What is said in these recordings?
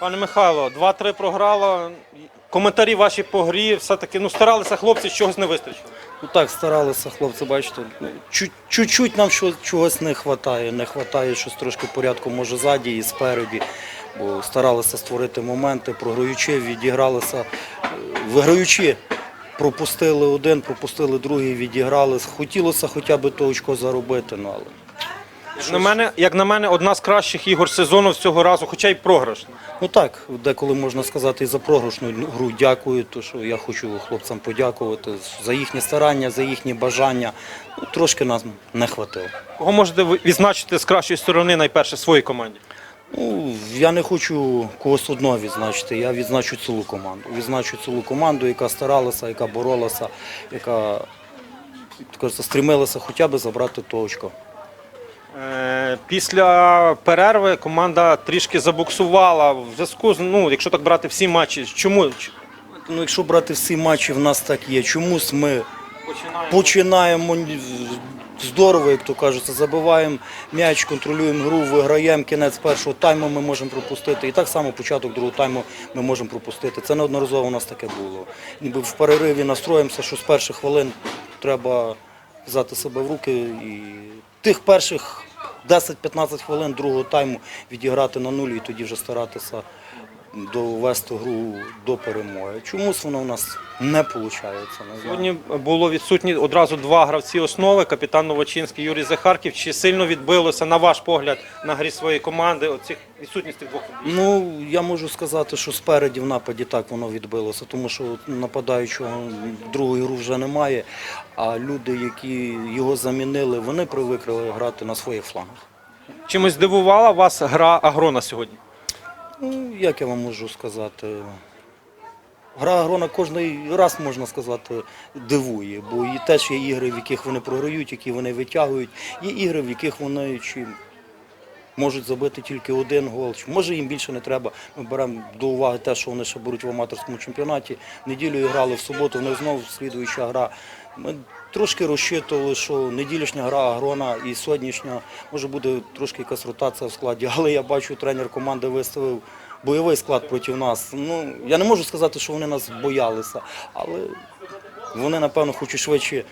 Пане Михайло, 2-3 програло. Коментарі ваші по грі, все-таки ну, старалися хлопці, чогось не вистачило. Ну так, старалися хлопці, бачите. чуть- Чуть-чуть нам що, чогось не вистачає. Не вистачає щось трошки порядку, може, ззаді і спереді. Бо старалися створити моменти, програючи, відігралися. е, Виграючи, пропустили один, пропустили другий, відіграли. Хотілося хоча б то очко заробити, ну але. Як на, мене, як на мене, одна з кращих ігор сезону цього разу, хоча й програшна. Ну так, деколи можна сказати і за програшну гру дякую, то що я хочу хлопцям подякувати за їхні старання, за їхні бажання. Ну, трошки нас не хватило. Кого можете відзначити з кращої сторони найперше своїй команді? Ну, я не хочу когось одного відзначити. Я відзначу цілу команду. Відзначу цілу команду, яка старалася, яка боролася, яка як кажеться, стремилася хоча б забрати то очко. Е, Після перерви команда трішки забуксувала в зв'язку з ну, якщо так брати всі матчі. Чому Ну, якщо брати всі матчі, в нас так є. Чомусь ми починаємо? починаємо здорово, як то кажеться, забиваємо м'яч, контролюємо гру, виграємо кінець першого тайму, ми можемо пропустити. І так само початок другого тайму ми можемо пропустити. Це неодноразово у нас таке було. Ніби в перериві настроїмося, що з перших хвилин треба взяти себе в руки і тих перших 10-15 хвилин другого тайму відіграти на нулі і тоді вже старатися довести гру до перемоги. Чомусь воно у нас не виходить. Сьогодні було відсутні одразу два гравці основи, капітан Новочинський Юрій Захарків. Чи сильно відбилося, на ваш погляд, на грі своєї команди оцих відсутність цих двох? Ну, я можу сказати, що спереді в нападі так воно відбилося, тому що нападаючого другої гру вже немає, а люди, які його замінили, вони привикли грати на своїх флангах. Чимось здивувала вас гра Агрона сьогодні? Ну, як я вам можу сказати? Гра Агрона кожний раз, можна сказати, дивує, бо і теж є ігри, в яких вони програють, які вони витягують, є ігри, в яких вони чи можуть забити тільки один гол. чи Може їм більше не треба. Ми беремо до уваги те, що вони ще беруть в аматорському чемпіонаті. Неділю грали в суботу, в них знову слідуюча гра. Ми трошки розчитували, що неділішня гра Агрона і сьогоднішня може буде трошки якась ротація в складі, але я бачу, тренер команди виставив бойовий склад проти нас. Ну, я не можу сказати, що вони нас боялися, але вони, напевно, хочуть швидше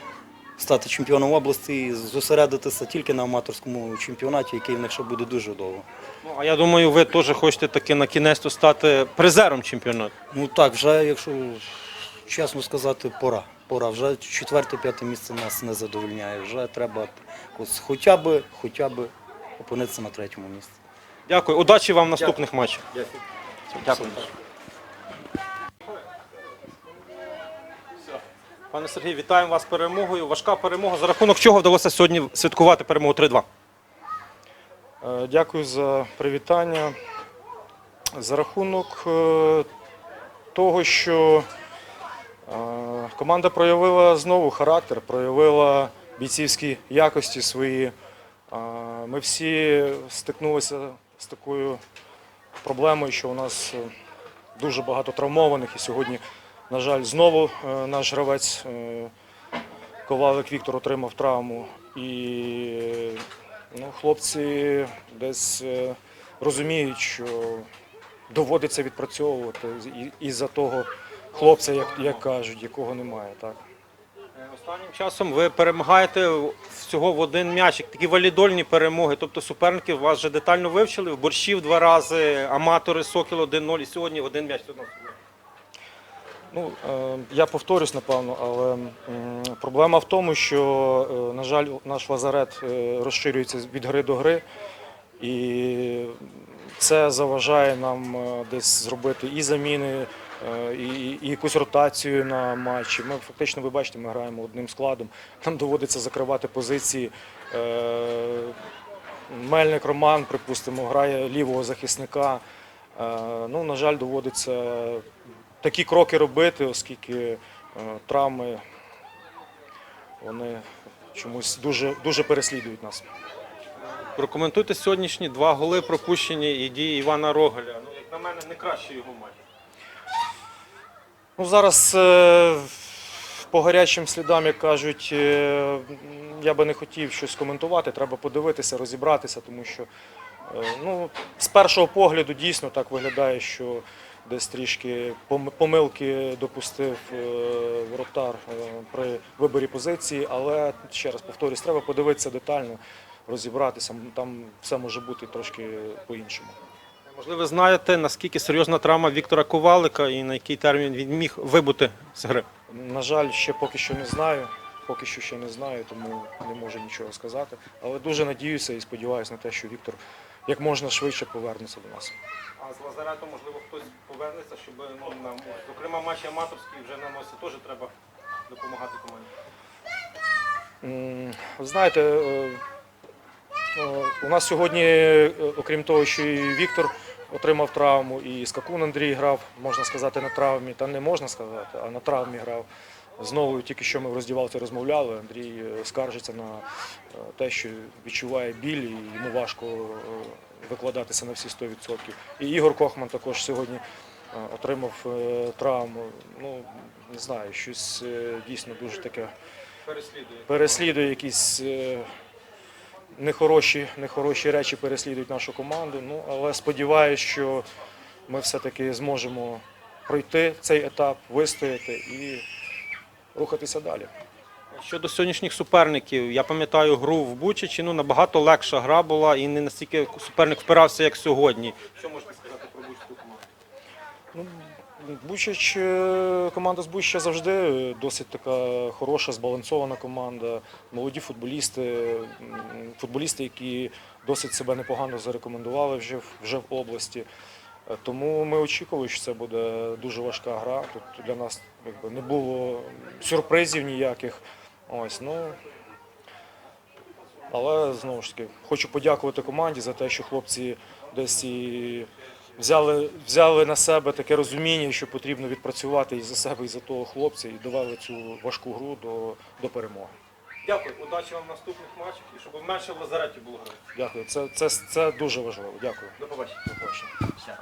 стати чемпіоном області і зосередитися тільки на аматорському чемпіонаті, який в них ще буде дуже довго. Ну, а я думаю, ви теж хочете таки на кінець стати призером чемпіонату. Ну так, вже, якщо чесно сказати, пора. Пора. Вже четверте-п'яте місце нас не задовольняє. Вже треба хоча б, хоча б опинитися на третьому місці. Дякую. Удачі вам в наступних матчах. Дякую. Дякую. Пане Сергій, вітаємо вас з перемогою. Важка перемога. За рахунок чого вдалося сьогодні святкувати перемогу 3-2? Е, Дякую за привітання. За рахунок е, того, що команда проявила знову характер, проявила бійцівські якості свої. Е, Ми всі стикнулися з такою проблемою, що у нас е, дуже багато травмованих, і сьогодні, на жаль, знову е, наш гравець е, Ковалик Віктор отримав травму. І ну, хлопці десь е, розуміють, що доводиться відпрацьовувати і- із-за того хлопця, як, як кажуть, якого немає. Так. Останнім часом ви перемагаєте всього в один м'ячик. Такі валідольні перемоги. Тобто суперники вас вже детально вивчили. В борщів два рази, аматори Сокіл 1-0 і сьогодні один м'яч. Ну, е, я повторюсь, напевно, але проблема в тому, що, е, на жаль, наш лазарет е, розширюється від гри до гри, і це заважає нам е, десь зробити і заміни, е, і, і якусь ротацію на матчі. Ми фактично, ви бачите, ми граємо одним складом. Нам доводиться закривати позиції. Е, Мельник Роман, припустимо, грає лівого захисника. Е, Ну, на жаль, доводиться такі кроки робити, оскільки е, травми вони чомусь дуже, дуже переслідують нас. Прокоментуйте сьогоднішні два голи пропущені і дії Івана Рогаля. Ну, як на мене, не кращий його матч. Ну, зараз е, по гарячим слідам, як кажуть, е, я би не хотів щось коментувати, треба подивитися, розібратися, тому що Е, Ну, з першого погляду дійсно так виглядає, що десь трішки помилки допустив воротар при виборі позиції, але ще раз повторюсь, треба подивитися детально, розібратися. Там все може бути трошки по-іншому. Можливо, ви знаєте, наскільки серйозна травма Віктора Ковалика і на який термін він міг вибути з гри? На жаль, ще поки що не знаю. Поки що ще не знаю, тому не можу нічого сказати. Але дуже надіюся і сподіваюся на те, що Віктор як можна швидше повернеться до нас. А з лазаретом, можливо, хтось повернеться, щоб ну, нам, зокрема, матчі аматорські вже на носі теж треба допомагати команді. Ви знаєте, е, у нас сьогодні, е, окрім того, що і Віктор отримав травму, і Скакун Андрій грав, можна сказати, на травмі, та не можна сказати, а на травмі грав. Знову тільки що ми в роздівалці розмовляли. Андрій е, скаржиться на е, те, що відчуває біль, і йому важко е, викладатися на всі 100%. І Ігор Кохман також сьогодні е, отримав е, травму. Ну, не знаю, щось е, дійсно дуже таке Переслідує. якісь е, нехороші, нехороші речі, переслідують нашу команду. Ну, але сподіваюся, що ми все-таки зможемо пройти цей етап, вистояти і рухатися далі. Щодо сьогоднішніх суперників, я пам'ятаю гру в Бучичі, ну набагато легша гра була і не настільки суперник впирався, як сьогодні. Що можете сказати про Бучицьку команду? Бучач, е, команда з Бучача завжди досить така хороша, збалансована команда. Молоді футболісти, футболісти, які досить себе непогано зарекомендували вже, вже в області. Тому ми очікували, що це буде дуже важка гра. Тут для нас якби, не було сюрпризів ніяких. Ось, ну, але знову ж таки хочу подякувати команді за те, що хлопці десь і взяли, взяли на себе таке розуміння, що потрібно відпрацювати і за себе, і за того хлопця, і довели цю важку гру до, до перемоги. Дякую, удачі вам в наступних матчах і щоб менше в лазареті було грати. Дякую. Це, це, це дуже важливо. Дякую. До побачення. До побачення.